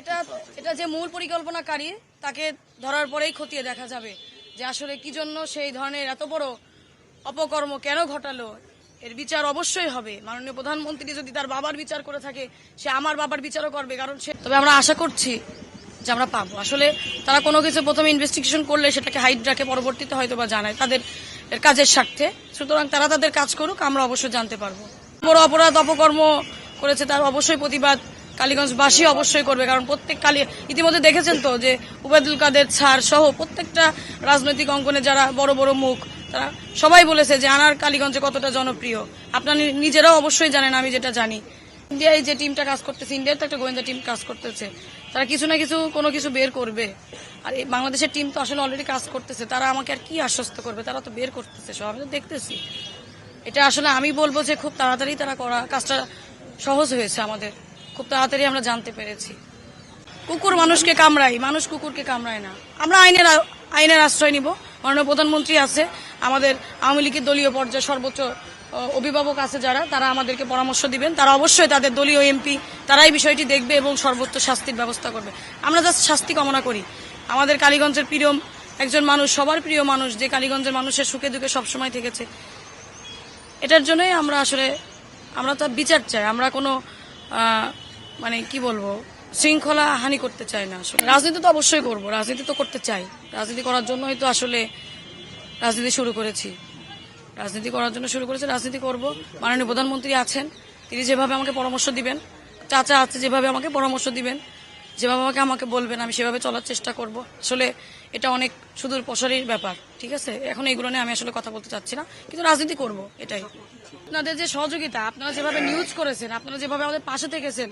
এটা এটা যে মূল পরিকল্পনাকারী, তাকে ধরার পরেই খতিয়ে দেখা যাবে যে আসলে কি জন্য সেই ধরনের এত বড় অপকর্ম কেন ঘটালো। এর বিচার অবশ্যই হবে। মাননীয় প্রধানমন্ত্রী যদি তার বাবার বিচার করে থাকে, সে আমার বাবার বিচারও করবে, কারণ সে তবে আমরা আশা করছি যে আমরা পাবো। আসলে তারা কোনো কিছু প্রথমে ইনভেস্টিগেশন করলে সেটাকে হাইড রাখে, পরবর্তীতে হয়তো বা জানায় তাদের এর কাজের স্বার্থে। সুতরাং তারা তাদের কাজ করুক, আমরা অবশ্যই জানতে পারব। বড় অপরাধ অপকর্ম করেছে তার অবশ্যই প্রতিবাদ। কালীগঞ্জবাসী অবশ্যই করবে, কারণ প্রত্যেক কালী ইতিমধ্যে দেখেছেন তো যে উবায়দুল কাদের ছাড় সহ প্রত্যেকটা রাজনৈতিক অঙ্গনে যারা বড় বড় মুখ, তারা সবাই বলেছে যে আনার কালীগঞ্জে কতটা জনপ্রিয়। আপনারা নিজেরাও অবশ্যই জানেন, আমি যেটা জানি। ইন্ডিয়ায় যে টিমটা কাজ করতেছে ইন্ডিয়ার তো একটা গোয়েন্দা টিম কাজ করতেছে, তারা কিছু না কিছু, কোনো কিছু বের করবে। আর এই বাংলাদেশের টিম তো আসলে অলরেডি কাজ করতেছে, তারা আমাকে আর কি আশ্বস্ত করবে? তারা তো বের করতেছে, সব আমি তো দেখতেছি। এটা আসলে আমি বলব যে খুব তাড়াতাড়ি তারা করা কাজটা সহজ হয়েছে আমাদের। খুব তাড়াতাড়ি আমরা জানতে পেরেছি। কুকুর মানুষকে কামড়ায় মানুষ কুকুরকে কামড়ায় না। আমরা আইনের আইনের আশ্রয় নিব। মাননীয় প্রধানমন্ত্রী আছে, আমাদের আওয়ামী লীগের দলীয় পর্যায়ে সর্বোচ্চ অভিভাবক আছে যারা, তারা আমাদেরকে পরামর্শ দিবেন। তারা অবশ্যই তাদের দলীয় এমপি, তারাই বিষয়টি দেখবে এবং সর্বোচ্চ শাস্তির ব্যবস্থা করবে। আমরা জাস্ট শাস্তি কামনা করি। আমাদের কালীগঞ্জের প্রিয় একজন মানুষ, সবার প্রিয় মানুষ, যে কালীগঞ্জের মানুষের সুখে দুঃখে সবসময় থেকেছে। এটার জন্যই আমরা আসলে, আমরা তো বিচার চাই। আমরা কোনো মানে কি বলব, শৃঙ্খলা হানি করতে চাই না আসলে। রাজনীতি তো অবশ্যই করব, রাজনীতি তো করতে চাই। রাজনীতি করার জন্যই তো আসলে রাজনীতি শুরু করেছি। রাজনীতি করার জন্য শুরু করেছি, রাজনীতি করব। মাননীয় প্রধানমন্ত্রী আছেন, তিনি যেভাবে আমাকে পরামর্শ দিবেন, চাচা আছে যেভাবে আমাকে পরামর্শ দিবেন, যেভাবে আমাকে আমাকে বলবেন, আমি সেভাবে চলার চেষ্টা করব। আসলে এটা অনেক সুদূর প্রসারীর ব্যাপার, ঠিক আছে? এখন এইগুলো নিয়ে আমি আসলে কথা বলতে চাচ্ছি না, কিন্তু রাজনীতি করব, এটাই। আপনাদের যে সহযোগিতা, আপনারা যেভাবে নিউজ করেছেন, আপনারা যেভাবে আমাদের পাশে থেকেছেন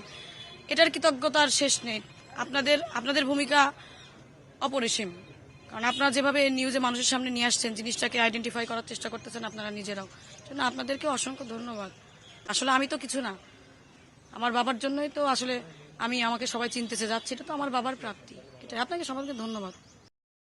এটার কৃতজ্ঞতার শেষ নেই। আপনাদের আপনাদের ভূমিকা অপরিসীম। কারণ আপনারা যেভাবে নিউজে মানুষের সামনে নিয়ে আসছেন, জিনিসটাকে আইডেন্টিফাই করার চেষ্টা করতেছেন আপনারা নিজেরাও। জন্য আপনাদেরকে অসংখ্য ধন্যবাদ। আসলে আমি তো কিছু না। আমার বাবার জন্যই তো আসলে আমি আমাকে সবাই চিনতেছে, যাচ্ছি। এটা তো আমার বাবার প্রাপ্তি। এটা আপনাকে সবাইকে ধন্যবাদ।